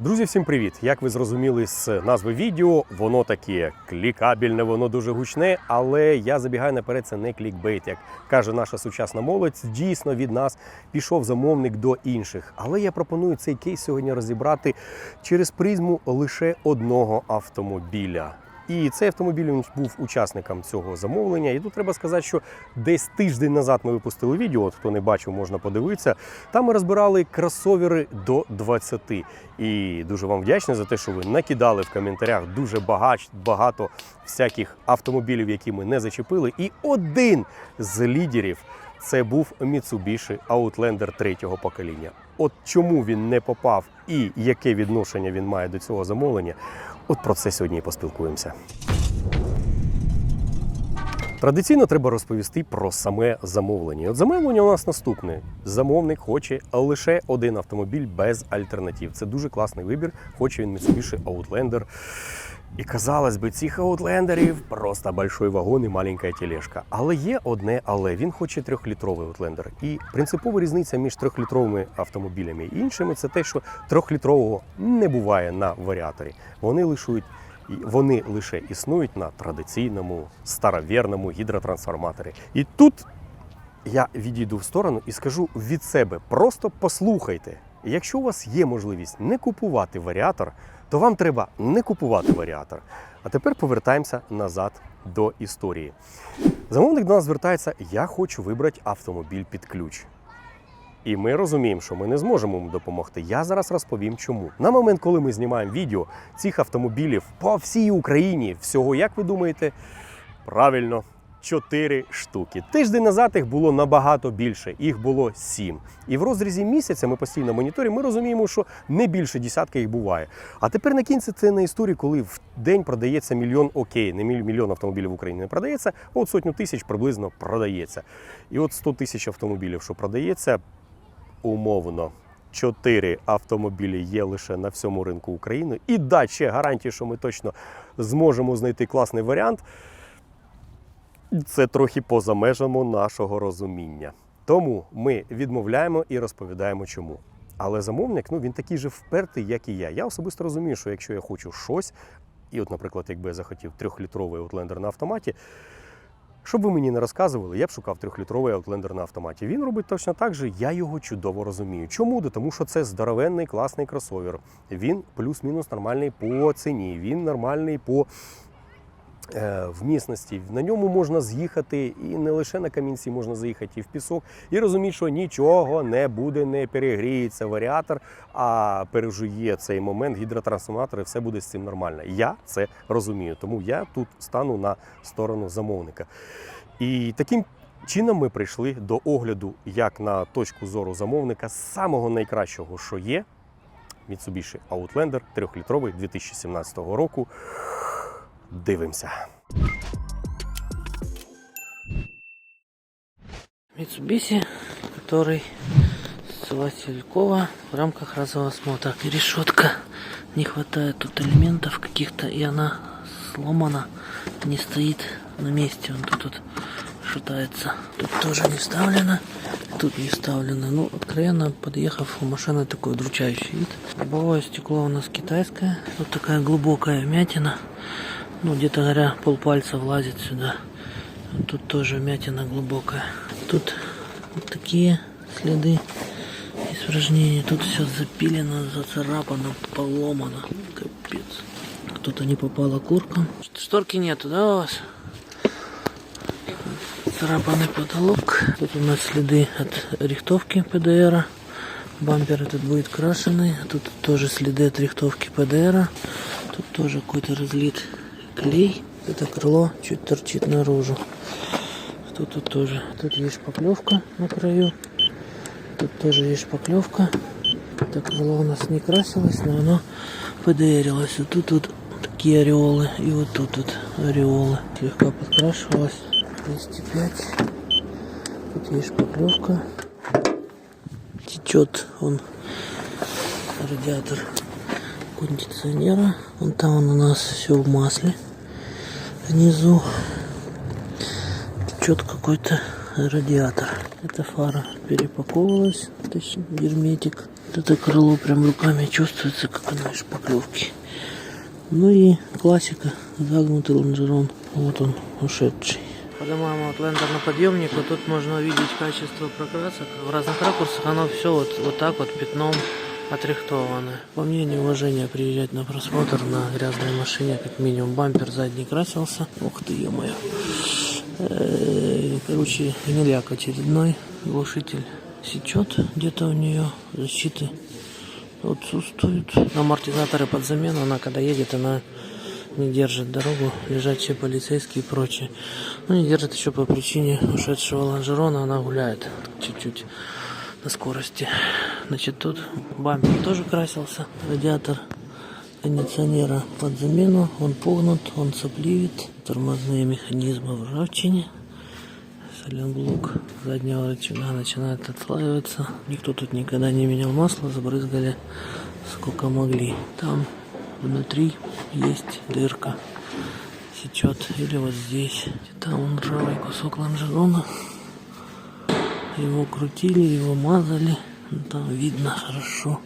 Друзі, всім привіт! Як ви зрозуміли з назви відео, воно таке клікабельне, воно дуже гучне, але я забігаю наперед, це не клікбейт. Як каже наша сучасна молодь, дійсно від нас пішов замовник до інших. Але я пропоную цей кейс сьогодні розібрати через призму лише одного автомобіля. І цей автомобіль він був учасником цього замовлення. І тут треба сказати, що десь тиждень назад ми випустили відео. От хто не бачив, можна подивитися. Там ми розбирали кросовери до 20. І дуже вам вдячний за те, що ви накидали в коментарях дуже багато всяких автомобілів, які ми не зачепили. І один з лідерів це був Mitsubishi Outlander третього покоління. От чому він не попав і яке відношення він має до цього замовлення, от про це сьогодні і поспілкуємося. Традиційно треба розповісти про саме замовлення. От замовлення у нас наступне: замовник хоче лише один автомобіль без альтернатив. Це дуже класний вибір. Хоче він Mitsubishi Outlander. І казалось би, цих аутлендерів просто большой вагон і маленька тележка. Але є одне, але він хоче трьохлітровий аутлендер. І принципова різниця між трьохлітровими автомобілями і іншими це те, що трьохлітрового не буває на варіаторі. Вони лишують. і Вони лише існують на традиційному старовірному гідротрансформаторі. І тут я відійду в сторону і скажу від себе: просто послухайте. Якщо у вас є можливість не купувати варіатор, то вам треба не купувати варіатор. А тепер повертаємося назад до історії. Замовник до нас звертається: я хочу вибрати автомобіль під ключ. І ми розуміємо, що ми не зможемо йому допомогти. Я зараз розповім, чому. На момент, коли ми знімаємо відео, цих автомобілів по всій Україні всього, як ви думаєте, правильно, 4 штуки. Тиждень назад їх було набагато більше, їх було 7. І в розрізі місяця ми постійно моніторимо, ми розуміємо, що не більше десятка їх буває. А тепер накиньте це на історію, коли в день продається мільйон окей, не міль- мільйон автомобілів в Україні не продається, а от сотню тисяч приблизно продається. І от 100 тисяч автомобілів, що продається, умовно. Чотири автомобілі є лише на всьому ринку України. І да, ще гарантії, що ми точно зможемо знайти класний варіант. Це трохи поза межами нашого розуміння. Тому ми відмовляємо і розповідаємо, чому. Але замовник, ну він такий же впертий, як і я. Я особисто розумію, що якщо я хочу щось, і от, наприклад, якби я захотів трьохлітровий аутлендер на автоматі, щоб ви мені не розказували, я б шукав трьохлітровий аутлендер на автоматі. Він робить точно так же, я його чудово розумію. Чому? Да Тому що це здоровенний класний кросовер. Він плюс-мінус нормальний по ціні, він нормальний по е, вмісності. На ньому можна з'їхати і не лише на камінці можна заїхати і в пісок, і розуміти, що нічого не буде, не перегріється варіатор, а пережує цей момент гідротрансформатор, і все буде з цим нормально. Я це розумію, тому я тут стану на сторону замовника. І таким чином ми прийшли до огляду як на точку зору замовника самого найкращого, що є. Mitsubishi Outlander 3-літровий 2017 року. Дивимося. Mitsubishi, который с Василькова в рамках разового осмотра. Решетка. Не хватает тут элементов каких-то, и она сломана, не стоит на месте. Он тут, тут шатается. Тут тоже не вставлено, тут не вставлено. Ну, откровенно, подъехав, у машины такой удручающий вид. Лобовое стекло у нас китайское. Тут такая глубокая вмятина. Ну, где-то, говоря, полпальца влазит сюда. Тут тоже вмятина глубокая. Тут вот такие следы испражнений. Тут все запилено, зацарапано, поломано. Капец. Кто-то не попал окурком. Шторки нету, да, у вас? Царапанный потолок. Тут у нас следы от рихтовки ПДРа. Бампер этот будет крашеный. Тут тоже следы от рихтовки ПДРа. Тут тоже какой-то разлит клей. Это крыло чуть торчит наружу. Тут, тут тоже. Тут есть шпаклевка на краю. Тут тоже есть шпаклевка. Это крыло у нас не красилось, но оно ПДРилось. Вот тут, тут такие ореолы. И вот тут вот ореолы. Слегка подкрашивалось. 205. Тут есть шпаклевка. Течет он радиатор кондиционера. Вон там он у нас все в масле. Внизу течет какой-то радиатор. Эта фара перепаковывалась, точнее герметик. Это крыло прям руками чувствуется, как оно из шпаклевки. Ну и классика, загнутый лонжерон. Вот он, ушедший. Поднимаем Outlander на подъемник, вот тут можно увидеть качество прокрасок. В разных ракурсах оно все вот, вот так вот пятном отрихтовано. По мне неуважение приезжать на просмотр на грязной машине, как минимум бампер задний красился. Ух ты, ё-моё. Э, Короче, гниляк очередной. Глушитель сечет где-то у нее защиты отсутствуют. Амортизаторы под замену, она когда едет, она не держит дорогу, лежачие полицейские и прочее. Ну, не держит еще по причине ушедшего лонжерона, она гуляет чуть-чуть на скорости. Значит, тут бампер тоже красился, радиатор кондиционера под замену, он погнут, он сопливит, тормозные механизмы в ржавчине, Саленблок заднего рычага начинает отслаиваться. Никто тут никогда не менял масло, забрызгали сколько могли. Там внутри есть дырка. Сечет. Или вот здесь. Там ржавый кусок лонжерона. Его крутили, его мазали. Там видно хорошо.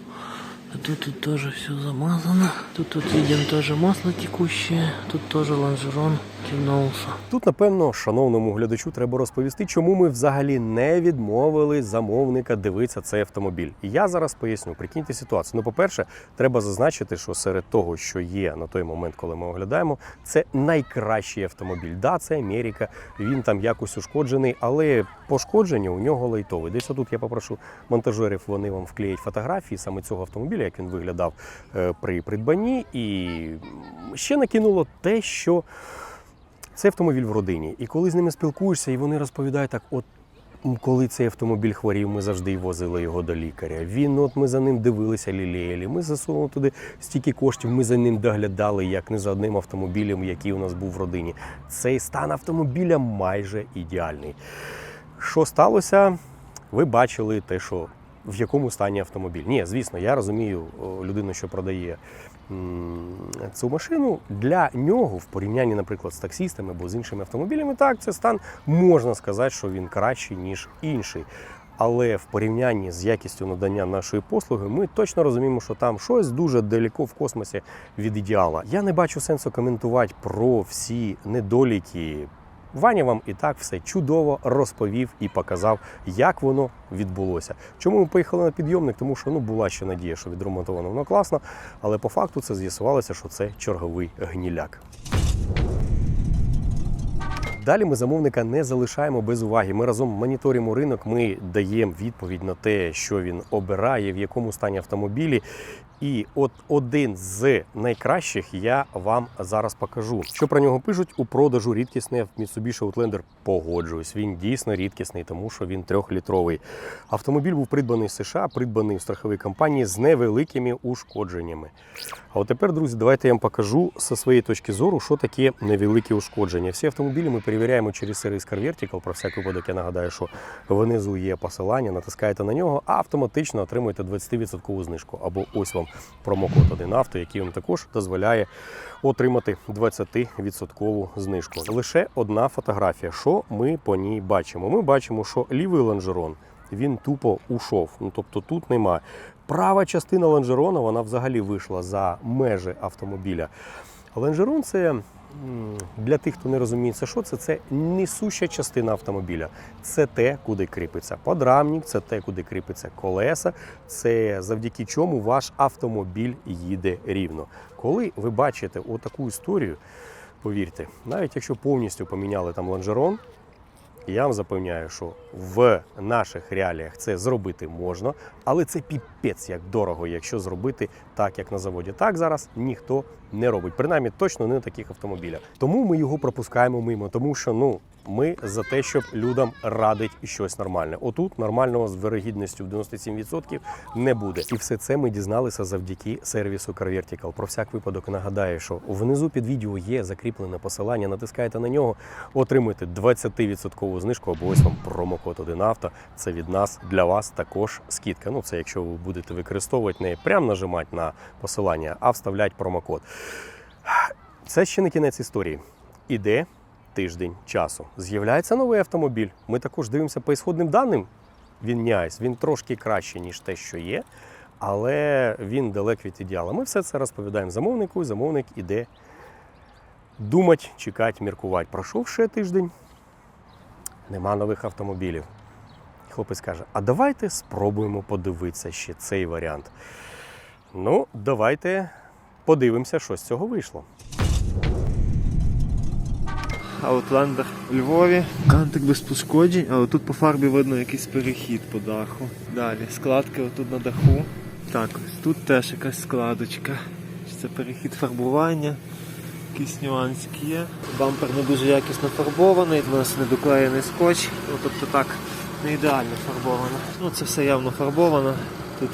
А тут, тут тоже все замазано. Тут тут видим тоже масло текущее. Тут тоже лонжерон тянулся. Тут, напевно, шановному глядачу треба розповісти, чому ми взагалі не відмовили замовника дивитися цей автомобіль. І я зараз поясню. Прикиньте ситуацію. Ну, по-перше, треба зазначити, що серед того, що є на той момент, коли ми оглядаємо, це найкращий автомобіль. Да, це Америка. Він там якось ушкоджений, але пошкодження у нього лайтове. Десь отут я попрошу монтажерів, вони вам вклеять фотографії саме цього автомобіля, як він виглядав е, при придбанні. І ще накинуло те, що це автомобіль в родині. І коли з ними спілкуєшся, і вони розповідають так: от коли цей автомобіль хворів, ми завжди возили його до лікаря. Він, от ми за ним дивилися, лілеялі. Ми засунули туди стільки коштів, ми за ним доглядали, як не за одним автомобілем, який у нас був в родині. Цей стан автомобіля майже ідеальний. Що сталося? Ви бачили те, що в якому стані автомобіль. Ні, звісно, я розумію людину, що продає цю машину. Для нього, в порівнянні, наприклад, з таксістами або з іншими автомобілями, так, це стан можна сказати, що він кращий, ніж інший. Але в порівнянні з якістю надання нашої послуги, ми точно розуміємо, що там щось дуже далеко в космосі від ідеала. Я не бачу сенсу коментувати про всі недоліки. Ваня вам і так все чудово розповів і показав, як воно відбулося. Чому ми поїхали на підйомник? Тому що ну була ще надія, що відремонтовано воно класно, але по факту це з'ясувалося, що це черговий гніляк. Далі ми замовника не залишаємо без уваги. Ми разом моніторимо ринок, ми даємо відповідь на те, що він обирає, в якому стані автомобілі. І от один з найкращих я вам зараз покажу. Що про нього пишуть у продажу рідкісний Mitsubishi Outlander. Погоджуюсь, він дійсно рідкісний, тому що він трьохлітровий. Автомобіль був придбаний з США, придбаний в страховій компанії з невеликими ушкодженнями. А от тепер, друзі, давайте я вам покажу зі своєї точки зору, що таке невеликі ушкодження. Всі автомобілі ми перевіряємо через сервіс Car Vertical. Про всяк випадок я нагадаю, що внизу є посилання, натискаєте на нього, а автоматично отримуєте 20% знижку. Або ось вам промокод 1 авто, який вам також дозволяє отримати 20% знижку. Лише одна фотографія. Що ми по ній бачимо? Ми бачимо, що лівий лонжерон він тупо ушов. Ну тобто тут немає. Права частина лонжерона вона взагалі вийшла за межі автомобіля. Лонжерон це для тих, хто не розуміє, це що це, це несуща частина автомобіля. Це те, куди кріпиться подрамник, це те, куди кріпиться колеса, це завдяки чому ваш автомобіль їде рівно. Коли ви бачите отаку історію, повірте, навіть якщо повністю поміняли там лонжерон, я вам запевняю, що в наших реаліях це зробити можна, але це піпець як дорого, якщо зробити так, як на заводі. Так зараз ніхто не робить. Принаймні точно не на таких автомобілях. Тому ми його пропускаємо мимо, тому що ну. Ми за те, щоб людям радить щось нормальне. Отут нормального з вирогідністю в 97% не буде. І все це ми дізналися завдяки сервісу CarVertical. Про всяк випадок нагадаю, що внизу під відео є закріплене посилання. Натискаєте на нього, отримуєте 20% знижку або ось вам промокод 1 авто. Це від нас для вас також скидка. Ну це якщо ви будете використовувати не прямо нажимати на посилання, а вставляти промокод. Це ще не кінець історії. Іде тиждень часу. З'являється новий автомобіль. Ми також дивимося по ісходним даним. Він няйс, він трошки краще, ніж те, що є. але він далек від ідеала. Ми все це розповідаємо замовнику, і замовник іде думати, чекати, міркувати. Пройшов ще тиждень, нема нових автомобілів. Хлопець каже: а давайте спробуємо подивитися ще цей варіант. Ну, давайте подивимося, що з цього вийшло. Outlander у Львові. Кантик без пошкоджень, а отут по фарбі видно якийсь перехід по даху. Далі складки отут на даху. Так, ось тут теж якась складочка. Це перехід фарбування. Якісь нюансики є. Бампер не дуже якісно фарбований, у нас недоклеєний скотч, ну, тобто так не ідеально фарбовано. Ну це все явно фарбовано. Тут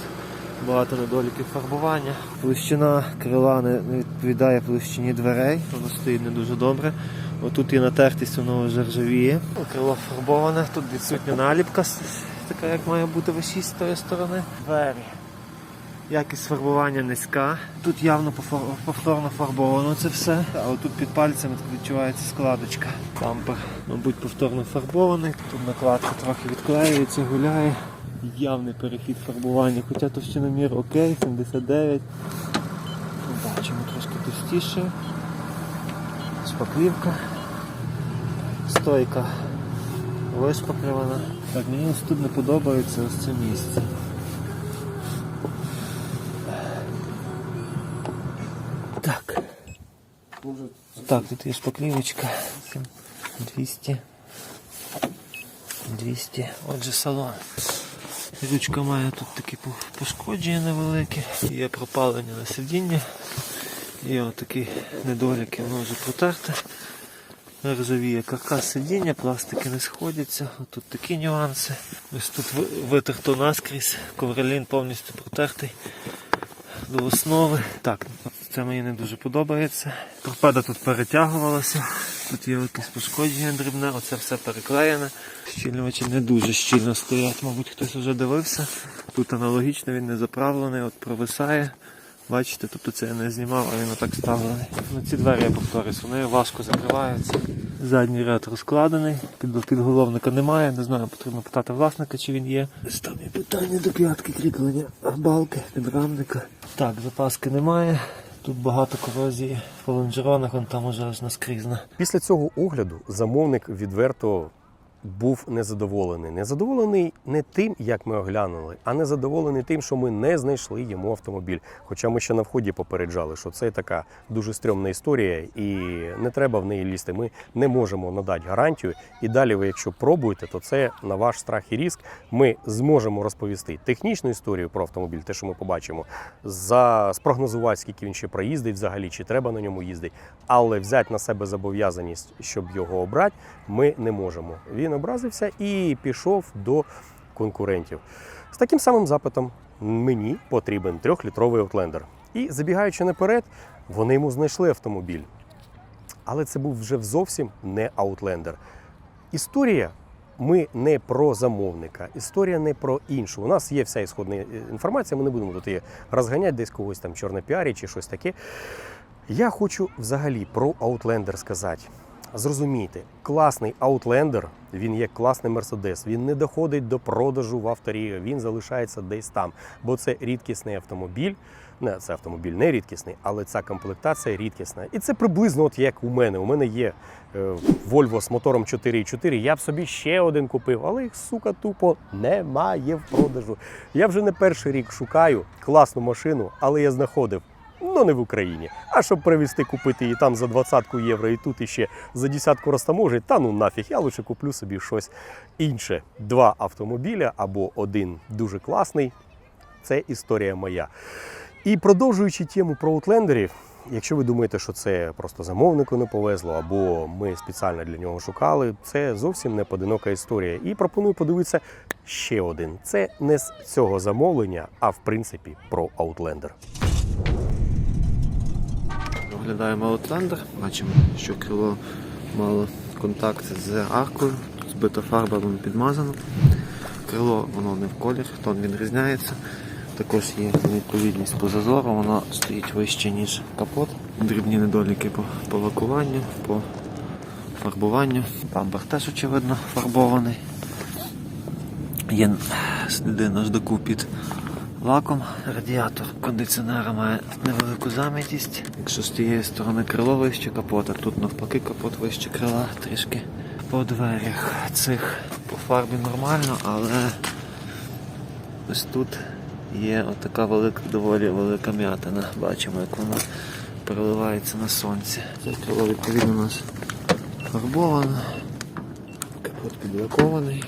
багато недоліків фарбування. Площина крила не відповідає площині дверей, воно стоїть не дуже добре. Отут є натертість, воно вже ржавіє. Крило фарбоване, тут відсутня наліпка, така як має бути V6 з тої сторони. Двері. Якість фарбування низька. Тут явно повторно фарбовано це все. А отут під пальцем відчувається складочка. Бампер, мабуть, повторно фарбований. Тут накладка трохи відклеюється, гуляє. Явний перехід фарбування, хоча товщиномір окей, 79. Бачимо трошки товстіше. Шпаклівка. Стойка вишпаклювана. Так, мені ось тут не подобається ось це місце. Так. Так, тут є шпаклівочка. 200. 200. Отже, салон. Ручка має тут такі пошкодження невеликі. Є пропалення на сидіння. Є отакі недоліки, воно вже протерте. Ржавіє каркас сидіння, пластики не сходяться. Тут такі нюанси. Ось тут витерто наскрізь, ковролін повністю протертий до основи. Так, це мені не дуже подобається. Торпеда тут перетягувалася. Тут є якесь пошкодження дрібне, оце все переклеєне. Щільнювачі не дуже щільно стоять, мабуть, хтось вже дивився. Тут аналогічно він не заправлений, от провисає. Бачите, тобто це я не знімав, а він отак ставлений. Ну, ці двері я повторюсь, вони важко закриваються. Задній ряд розкладений, під, підголовника немає, не знаю, потрібно питати власника, чи він є. Там є питання до п'ятки кріплення балки, підрамника. Так, запаски немає. Тут багато корозії по лонжеронах, вон там уже аж наскрізно. Після цього огляду замовник відверто був незадоволений. Незадоволений не тим, як ми оглянули, а незадоволений тим, що ми не знайшли йому автомобіль. Хоча ми ще на вході попереджали, що це така дуже стрьомна історія, і не треба в неї лізти. Ми не можемо надати гарантію. І далі, ви, якщо пробуєте, то це на ваш страх і ріск. Ми зможемо розповісти технічну історію про автомобіль, те, що ми побачимо, за спрогнозувати, скільки він ще проїздить взагалі, чи треба на ньому їздити. Але взяти на себе зобов'язаність, щоб його обрати, ми не можемо. Він образився і пішов до конкурентів. З таким самим запитом мені потрібен трьохлітровий Outlander. І забігаючи наперед, вони йому знайшли автомобіль. Але це був вже зовсім не Outlander. Історія ми не про замовника, історія не про іншу. У нас є вся ісходна інформація, ми не будемо тут її розганяти, десь когось там чорне піарі чи щось таке. Я хочу взагалі про Outlander сказати. Зрозумійте, класний Outlander, він є класний Мерседес. Він не доходить до продажу в авторі, він залишається десь там, бо це рідкісний автомобіль. Не, це автомобіль не рідкісний, але ця комплектація рідкісна. І це приблизно от як у мене. У мене є е, Volvo з мотором 4.4. Я б собі ще один купив, але їх, сука, тупо немає в продажу. Я вже не перший рік шукаю класну машину, але я знаходив. Ну, не в Україні. А щоб привезти, купити її там за 20 євро і тут іще за десятку розтаможить, та ну нафіг, я лише куплю собі щось інше. Два автомобіля або один дуже класний. Це історія моя. І продовжуючи тему про аутлендерів, якщо ви думаєте, що це просто замовнику не повезло, або ми спеціально для нього шукали, це зовсім не поодинока історія. І пропоную подивитися ще один. Це не з цього замовлення, а в принципі про Outlander. Оглядаємо Outlander, бачимо, що крило мало контакт з аркою, збита фарба, воно підмазано. Крило воно не в колір, тон він різняється. Також є невідповідність по зазору, воно стоїть вище, ніж капот. Дрібні недоліки по, по лакуванню, по фарбуванню. Бампер теж очевидно фарбований. Є сліди наждаку під лаком. Радіатор кондиціонера має невелику замітість. Якщо з тієї сторони крило вище капота, тут навпаки капот вище крила трішки по дверях цих по фарбі нормально, але ось тут є отака велика, доволі велика м'ятина. Бачимо, як вона переливається на сонці. Це крило відповідно у нас фарбоване. Капот підлакований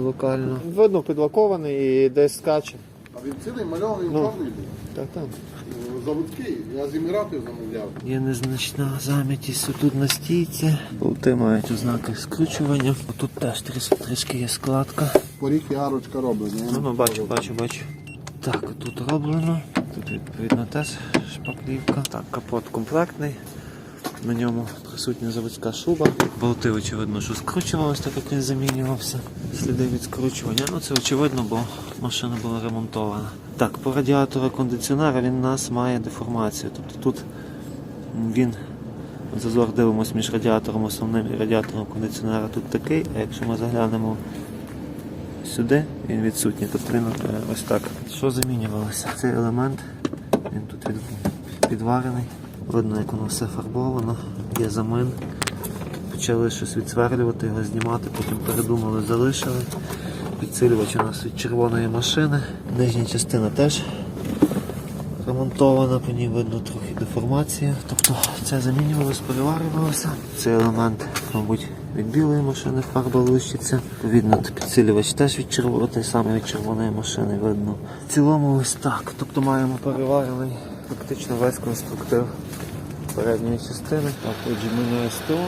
локально. Видно, підлакований і десь скаче. А він цілий мальований Ну. чорний був. Так, так. Е, Заводський, я з Еміратів замовляв. Є незначна замітість тут на стійці. Болти мають ознаки скручування. Тут теж трішки, трішки є складка. Поріг і арочка роблені. Ну, ну, бачу, бачу, бачу. Так, тут роблено. Тут відповідно теж шпаклівка. Так, капот комплектний. На ньому присутня заводська шуба. Болти, очевидно, що скручувалися, так як він замінювався. Сліди від скручування. Ну це очевидно, бо машина була ремонтована. Так, по радіатору кондиціонера він у нас має деформацію. Тобто тут він зазор дивимося між радіатором основним і радіатором кондиціонера тут такий, а якщо ми заглянемо сюди, він відсутній, тобто він е, ось так. Що замінювалося? Цей елемент, він тут від- підварений. Видно, як воно все фарбовано, є замин. Почали щось відсверлювати, його знімати, потім передумали, залишили. Підсилювач у нас від червоної машини. Нижня частина теж ремонтована, по ній видно трохи деформація. Тобто це замінювалося, переварювалося. Цей елемент, мабуть, від білої машини фарба лущиться. Відповідно, підсилювач теж від червоної, той самий від червоної машини видно. В цілому ось так. Тобто маємо переварений фактично весь конструктив передньої частини. Так, отже, ми на СТО.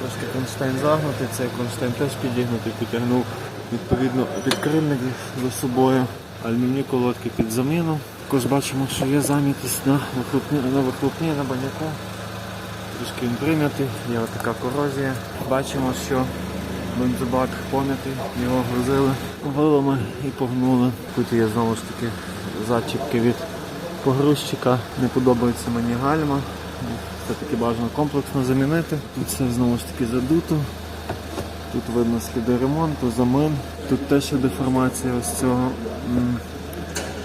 Трошки кронштейн загнутий, цей кронштейн теж підігнутий, підтягнув відповідно підкрильник за собою. Алюмінні колодки під заміну. Також бачимо, що є замітість на вихлопні, на вихлопні, на баняку. Трішки він прийнятий, є така корозія. Бачимо, що бензобак пом'ятий, його грузили вилами і погнули. Тут є знову ж таки зачіпки від погрузчика. Не подобається мені гальма. Все-таки бажано комплексно замінити. Тут все знову ж таки задуто. Тут видно сліди ремонту, замин. Тут теж є деформація ось цього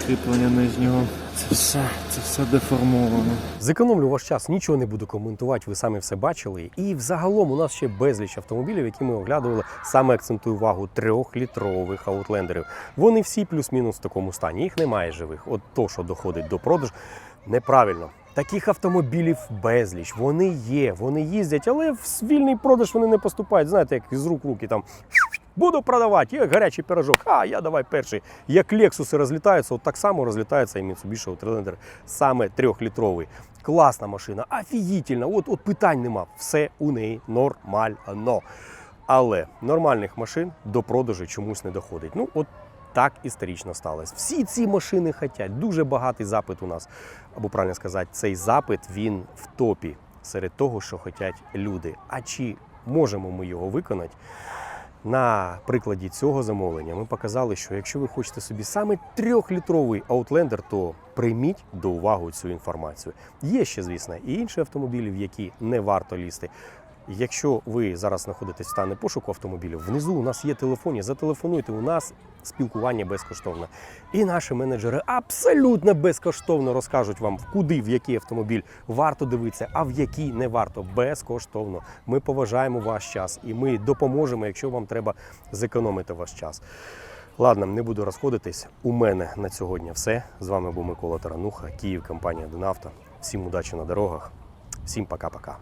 кріплення нижнього. Це все, це все деформовано. Зекономлю ваш час, нічого не буду коментувати, ви самі все бачили. І взагалом у нас ще безліч автомобілів, які ми оглядували. Саме акцентую увагу трьохлітрових аутлендерів. Вони всі плюс-мінус в такому стані. Їх немає живих. От то, що доходить до продажу, неправильно. Таких автомобілів безліч. Вони є, вони їздять, але в вільний продаж вони не поступають. Знаєте, як із рук в руки там. Буду продавати, як гарячий пирожок. А, я давай перший. Як Лексуси розлітаються, от так само розлітається і Mitsubishi Outlander саме трьохлітровий. Класна машина, офігітельна. От, от питань нема. Все у неї нормально. Але нормальних машин до продажу чомусь не доходить. Ну, от так історично сталося. Всі ці машини хотять. Дуже багатий запит у нас. Або правильно сказати, цей запит він в топі серед того, що хочуть люди. А чи можемо ми його виконати? На прикладі цього замовлення ми показали, що якщо ви хочете собі саме трьохлітровий Outlander, то прийміть до уваги цю інформацію. Є ще, звісно, і інші автомобілі, в які не варто лізти. Якщо ви зараз знаходитесь в стані пошуку автомобілів, внизу у нас є телефоні, зателефонуйте, у нас спілкування безкоштовне. І наші менеджери абсолютно безкоштовно розкажуть вам, куди в який автомобіль варто дивитися, а в який не варто. Безкоштовно. Ми поважаємо ваш час і ми допоможемо, якщо вам треба зекономити ваш час. Ладно, не буду розходитись. У мене на сьогодні все. З вами був Микола Тарануха, Київ, компанія Донавто. Всім удачі на дорогах. Всім пока-пока.